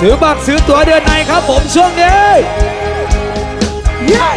ซื้อบัตรซื้อตั๋วเดือนในครับผมช่วงนี้เย้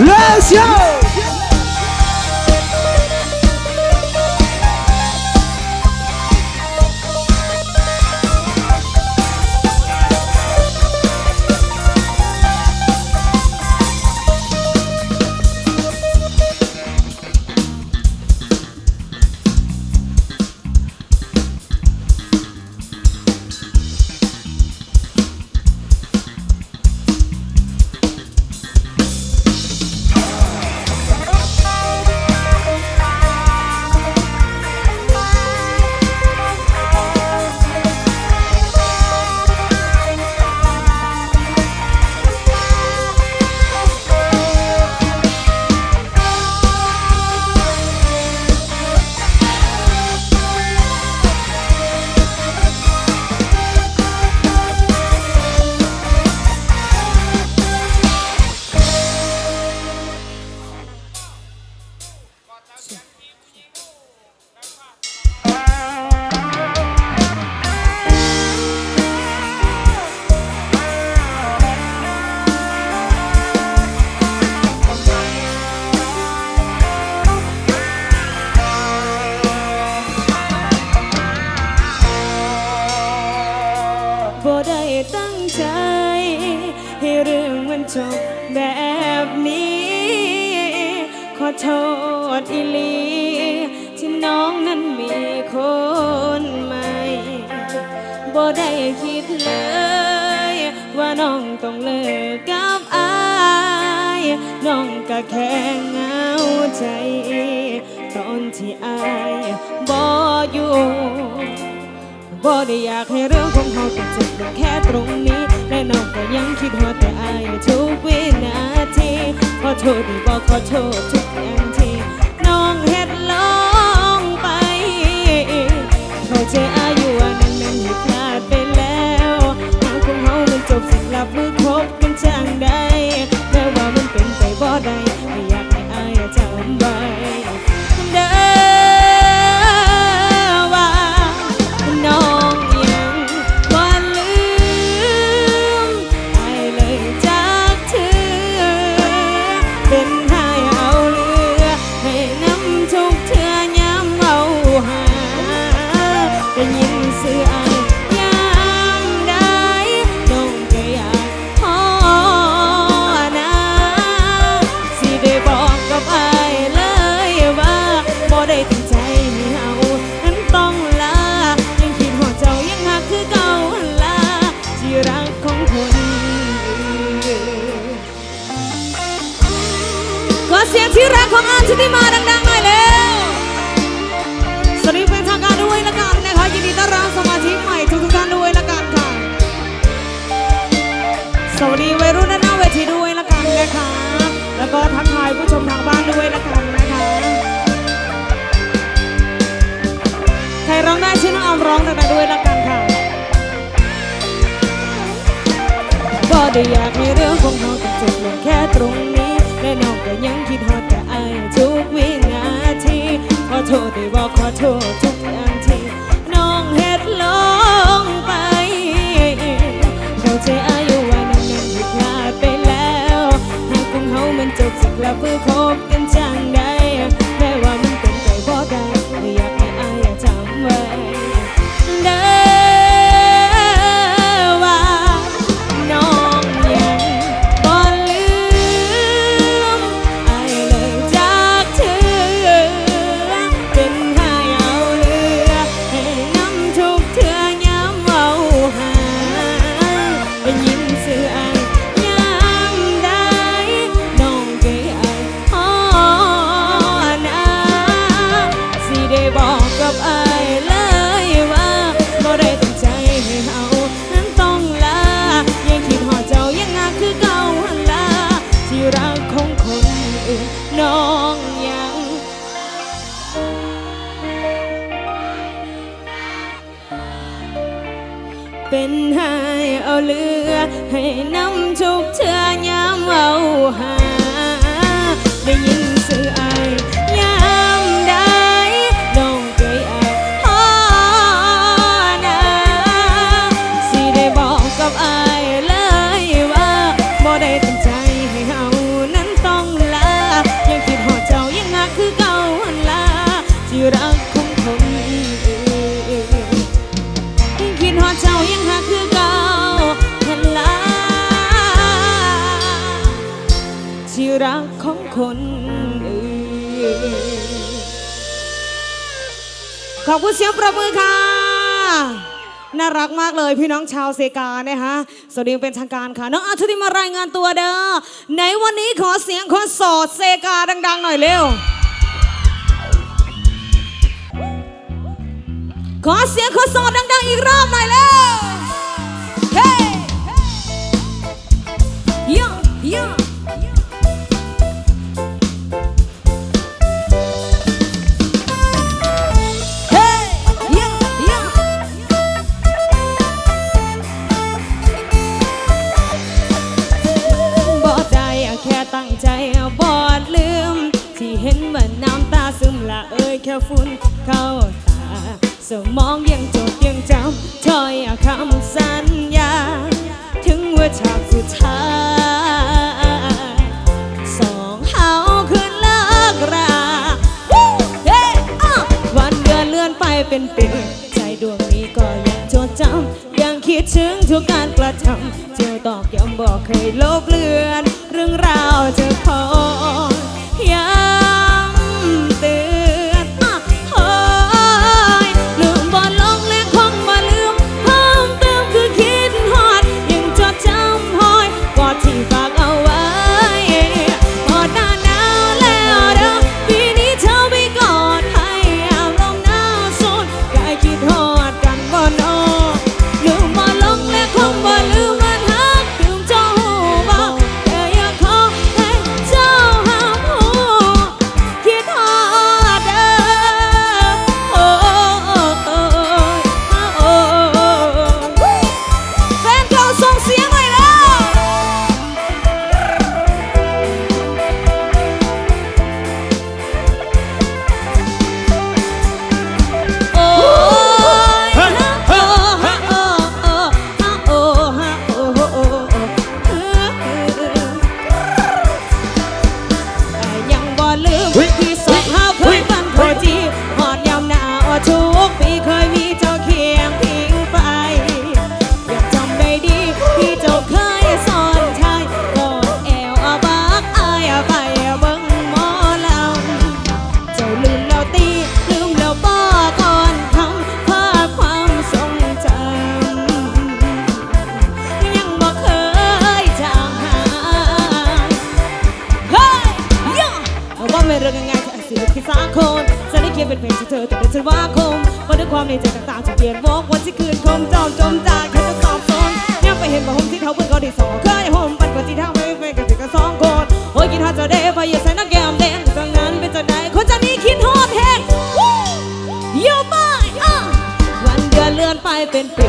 Let's go! น้องก็แค่เหงาใจ ตอนที่อายบ่อยู่บ่ได้อยากให้เรื่องของเราต้องจบลงแค่ตรงนี้ และน้องก็ยังคิดฮอดแต่อายทุกวินาทีขอโทษดีบอกขอโทษทุกอย่างที่น้องเฮ็ดลงไปเข้าใจอายุนั้นมันผิดพลาดไปแล้วหากของเรามันจบสิ้นลับมือคบกันจังใดแม้ว่ามัน เอเสียงที่รักของอาร์มชุติมาดังๆหน่อยเร็วสวัสดีเป็นทางการด้วยละกันนะคะยินดีต้อนรับสมาชิกใหม่ทุกๆท่านด้วยละกันค่ะ สวัสดีวัยรุ่นด้านหน้าเวทีด้วยละกันนะคะ แล้วก็ทักทายผู้ชมทางบ้านด้วยละกันนะคะใครร้องได้ชื่อน้องออมร้องดังๆด้วยละกันค่ะก็ได้อยากให้เรื่องของเราต้องจบลงแค่ตรงนี้ และน้องก็ยังคิดฮอดแต่อายทุกวินาทีขอโทษได้บอกขอโทษทุกอย่างที่ ขอบคุณเสียงประมือค่ะ น่ารักมากเลยพี่น้องชาวเซกานะฮะสวัสดีอย่างเป็นทางการค่ะ น้องอาชุติมารายงานตัวเด้อในวันนี้ขอเสียงคนโสดเซกาดัง ๆ หน่อยเร็ว ขอเสียงคนโสดดัง ๆ อีกรอบหน่อยเร็ว เฮ้ย่าย่า สมองยังจดยังจำถ้อยคำสัญญา ถึงว่าฉากสุดท้ายสองเฮาคืนเลิกราว,วันเดือนเลื่อนไปเป็นปีใจดวงนี้ก็ยังจดจำยังคิดถึงทุกการกระทำเจอตอกย้ำบอกเคยลบเลือน เรื่องราวเธอ ขียนเป็นเพลงที่เธอแต่เดือนธันวาคมมาด้วยความในใจต่างๆจะเปลี่ยนวอกวันที่คืนคมจอมจมจากแค่จะสอบสนยังไปเห็นว่าผมที่เขาเพิ่งเขาได้สองเคยห่มปันกว่าที่ทางไปไปกันถึงกันสองคนโอ้ยกินฮอตจะได้พายใส่นักแก้มแดงดังนั้นเป็นจะได้คนจะนี้คิดฮอดแหงยูบายี่ยมมากอะวันเดือนเลื่อนไปเป็นปี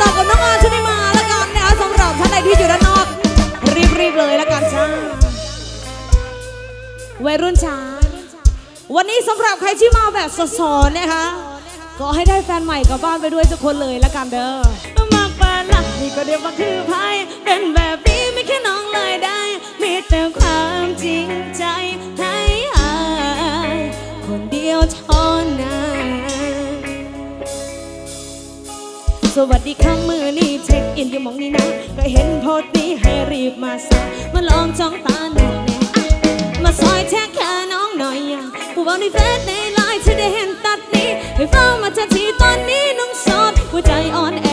ต่อกับน้องอาชุติมาละกันนะคะสำหรับท่านใดที่อยู่ด้านนอกรีบๆเลยละกันจ้าวัยรุ่นช้าวันนี้สำหรับใครที่มาแบบสอนๆนะคะก็ให้ได้แฟนใหม่กลับบ้านไปด้วยทุกคนเลยละกันเด้อมากปานละนี่ก็เดียวว่าคือไพ่เป็นแบบนี้ไม่แค่น้องเลยได้ มีแต่ความจริงใจให้อายคนเดียวเท่านั้น สวัสดีค่ะมือนี่เช็คอินอยู่มองนี่นะก็เห็นโพสต์นี้ให้รีบมาสักมาลองจ้องตาหน่อยแน่มาซอยแท็กแค่น้องหน่อยอย่าผู้บอกในเฟซในไลน์จะได้เห็นตัดนี้ให้เฝ้ามาทันทีตอนนี้น้องสดหัวใจอ่อนแอ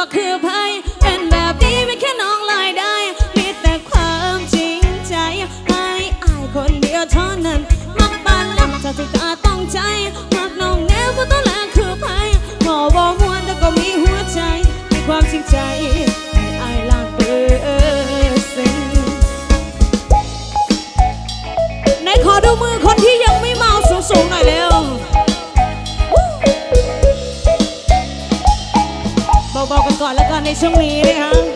วบอกคือภัยเป็นแบบนี้ไม่แค่น้องลายได้ มีแต่ความจริงใจให้อายคนเดียวเท่านั้นมักปานละจะถึงตาต้องใจมักน้องแนวก็ต้องแลคือภัยหมอบอกมวนแต่ก็มีหัวใจ มีความจริงใจ ในช่วงนี้นะคะ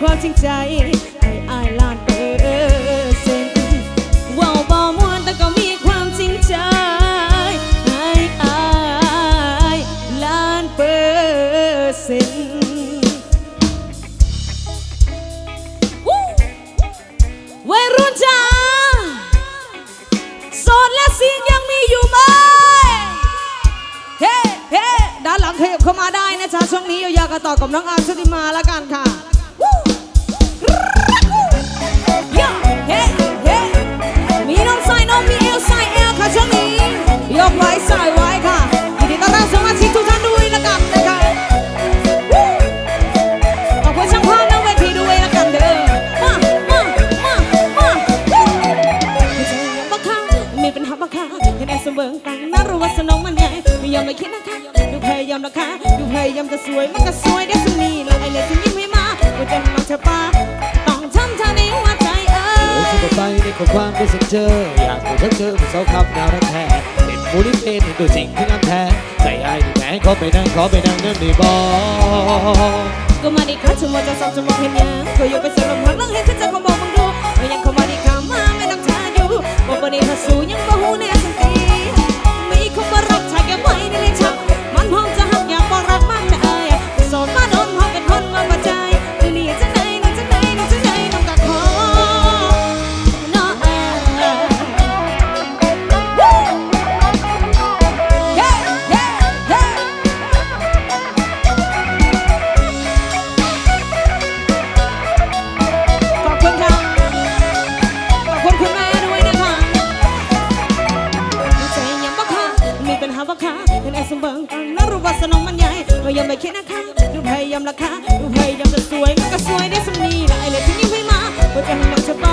ความจริงใจให้อายล้านเปอร์เซ็นต์เว้าบ่มวนแต่ก็มีความจริงใจให้อายล้านเปอร์เซ็นต์วัยรุ่นจ้าโสดและซิงยังมีอยู่ไหมเฮ้เฮ้ด้านหลังขยับเข้ามาได้นะจ๊ะช่วงนี้อยากกันต่อกับน้องอาร์มชุติมาแล้วกัน วยมันก็สวยได้สักนี้เลยไอ้เลยที่ยิ้มให้มาว่าจะน้องเธอป้าต้องทำเท่านี้หัวใจเอ้เดี๋ยวยจะไปในขอความเป็นสังเจออยากจะเจอผู้สาวคำน่ารักแท้เป็นมูลิเพนตัวจริงที่งามแท้ใจไอ้ที่แม้ขอไปนั่งขอไปนั่งนั่นนี่บอกก็มาดีค่ะชมว่าจะสอบจะมาเห็นยังก็อยู่ไปสลับพักลังเห็นฉันจะขอบอกมึงดูว่ยังเข้ามาดีค่ะมาไม่ต้องช้าอยู่ว่าปนี้ถ้าสู้ยังบ่หูแน่สัาว่าขาเห็นไอ้สมบังน่ารู้ว่าสนองมันใหญ่ก็ยังไม่คิดนะคะดูพยายามละค่ะดูพยายามจะสวยก็สวยได้สมนีละไอ้เลยที่นี่ไม่มาเพื่อจะให้มันชะบ้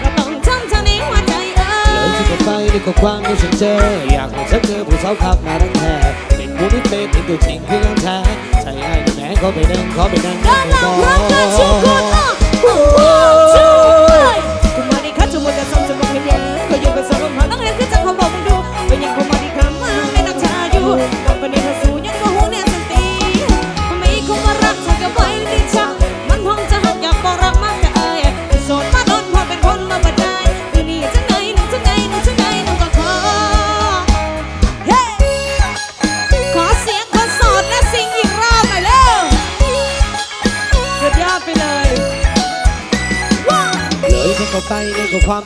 เราต้องทำทางนี้หัวใจเออเลยที่ไปดีกว่ความที่ฉันเจออยากให้ฉันเจอผู้สาวขับมาตั้งแต่เป็นผู้ที่เป็นตัวจริงคือลังแท้ใจไอ้แม่ขอไปนั่งขอไปนั่งก็ลองรักกันชิวกันอะผู้ช่ยทุกวันนี้ข้าจมัวแต่ซ้ำจะบอกเห้ยังก็อยู่กับสารพัดนักเรียนคือจะขอบอกมึงดู Uhul!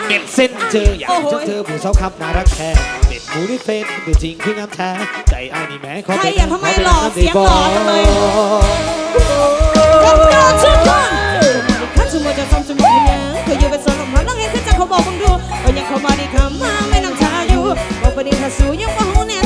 เป็ดเส้นเจออยากเจะเจอผู้สาวครับน่ารักแท้เป็ดหมูนี่เฟซตัวจริงคือน้ำแท้ใจอ้านี้แม้ขอเป็ใคอะทำไมหล่อเสียงหล่อจังเลย กำลังชื่อคนข้าสมุทจะซ้ำสมุทยังเคยอยู่เป็นสอนขอาพลังเห็นขึ้นจากเขาบอกมึงดูว่ายังเขามาดีคำมาไม่นำชาอยู่บอกปเดี๋ยวถ้าสู้ยังก็หูแน่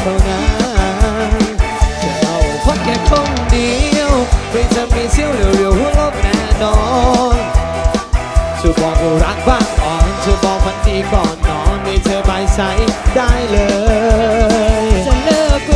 เท่านั้นจะเอาพบแค่คนเดียวไม่จะมีเสี้ยวเร็วๆหัวโลบแน่นอนจะบอกว่รักบ้างก่อนจะบอกวันดีก่อนนอนไม่เธอไปใสได้เลย จะเลิกไป